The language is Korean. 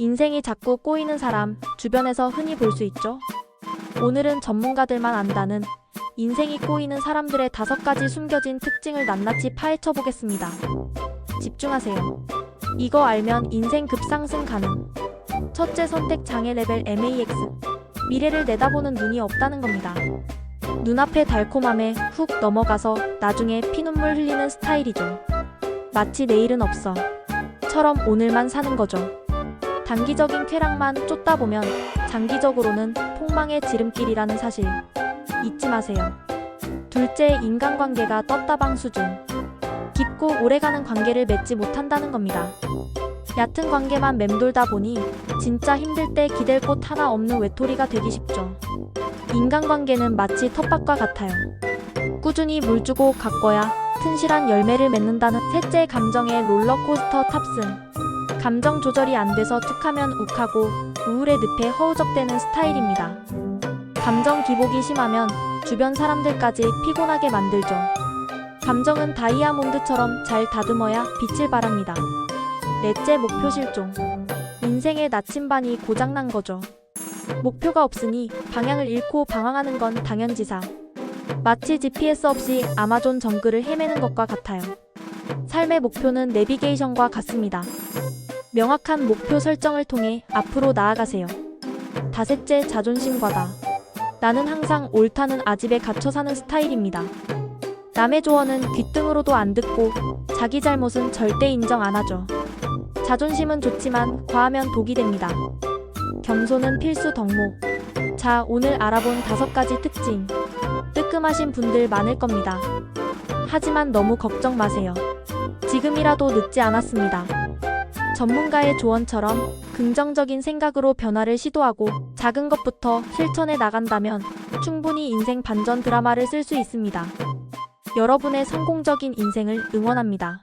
인생이 자꾸 꼬이는 사람 주변에서 흔히 볼 수 있죠. 오늘은 전문가들만 안다는 인생이 꼬이는 사람들의 다섯 가지 숨겨진 특징을 낱낱이 파헤쳐 보겠습니다. 집중하세요. 이거 알면 인생 급상승 가능. 첫째 선택 장애 레벨 MAX. 미래를 내다보는 눈이 없다는 겁니다. 눈앞의 달콤함에 훅 넘어가서 나중에 피눈물 흘리는 스타일이죠. 마치 내일은 없어. 처럼 오늘만 사는 거죠. 단기적인 쾌락만 쫓다 보면 장기적으로는 폭망의 지름길이라는 사실 잊지 마세요. 둘째, 인간관계가 떴다방 수준. 깊고 오래가는 관계를 맺지 못한다는 겁니다. 얕은 관계만 맴돌다 보니 진짜 힘들 때 기댈 곳 하나 없는 외톨이가 되기 쉽죠. 인간관계는 마치 텃밭과 같아요. 꾸준히 물 주고 가꿔야 튼실한 열매를 맺는다는 셋째 감정의 롤러코스터 탑승. 감정 조절이 안 돼서 툭하면 욱하고 우울의 늪에 허우적대는 스타일입니다. 감정 기복이 심하면 주변 사람들까지 피곤하게 만들죠. 감정은 다이아몬드처럼 잘 다듬어야 빛을 발합니다. 넷째 목표 실종. 인생의 나침반이 고장난 거죠. 목표가 없으니 방향을 잃고 방황하는 건 당연지사. 마치 GPS 없이 아마존 정글을 헤매는 것과 같아요. 삶의 목표는 내비게이션과 같습니다. 명확한 목표 설정을 통해 앞으로 나아가세요. 다섯째 자존심 과다. 나는 항상 옳다는 아집에 갇혀 사는 스타일입니다. 남의 조언은 귓등으로도 안 듣고 자기 잘못은 절대 인정 안 하죠. 자존심은 좋지만 과하면 독이 됩니다. 겸손은 필수 덕목. 자, 오늘 알아본 다섯 가지 특징. 뜨끔하신 분들 많을 겁니다. 하지만 너무 걱정 마세요. 지금이라도 늦지 않았습니다. 전문가의 조언처럼 긍정적인 생각으로 변화를 시도하고 작은 것부터 실천해 나간다면 충분히 인생 반전 드라마를 쓸 수 있습니다. 여러분의 성공적인 인생을 응원합니다.